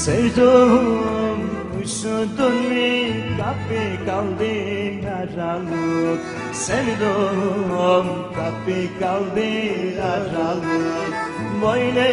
Sevdum üşüdün mü kapı kaldı aralık Sevdum kapı kaldı aralık Böyle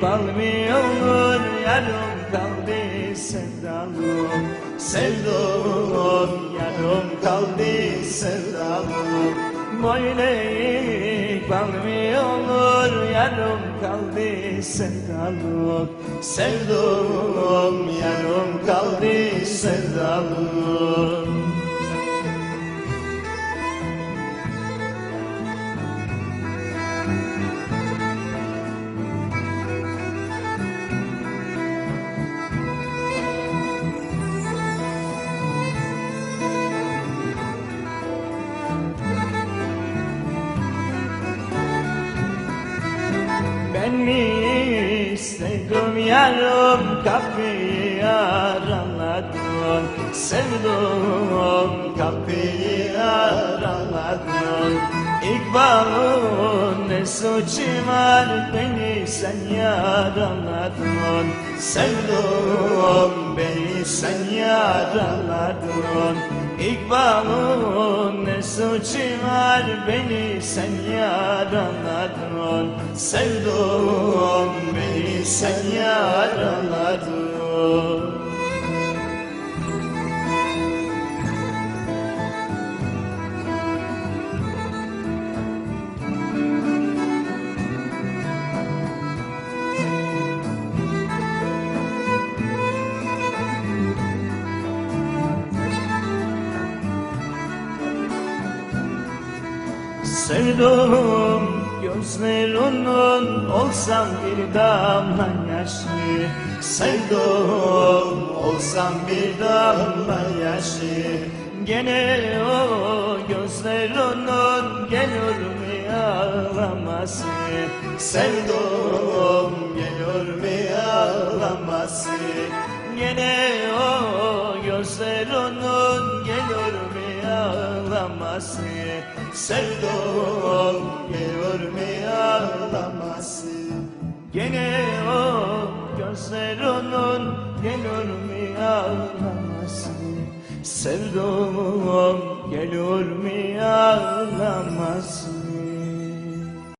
kalmıyor yarım kaldı sevdalım Sevdum yarım kaldı sevdalım Böyle kalmıyor yarım kaldı sevdalım Sevdum yarım kaldı sevdalım Ben mi istedim yarım kapıyı araladın Sevdum kapıyı araladın İkbalın ne suçu var beni sen yaraladın Sevdum beni sen yaraladın İkbalın ne suçu var beni sen yaraladın Sevdum beni sen yaraladın Sevdum gözlerinin olsam bir damla yaşı Sevdum olsam bir damla yaşı Gene o gözlerinin gelir mi ağlaması. Sevdum gelir mi ağlaması. Gene o gözlerinin gelir mi ağlaması Sevdum gelir mi ağlaması. Gene o gözlerinin gelir mi ağlaması. Sevdum gelir mi ağlaması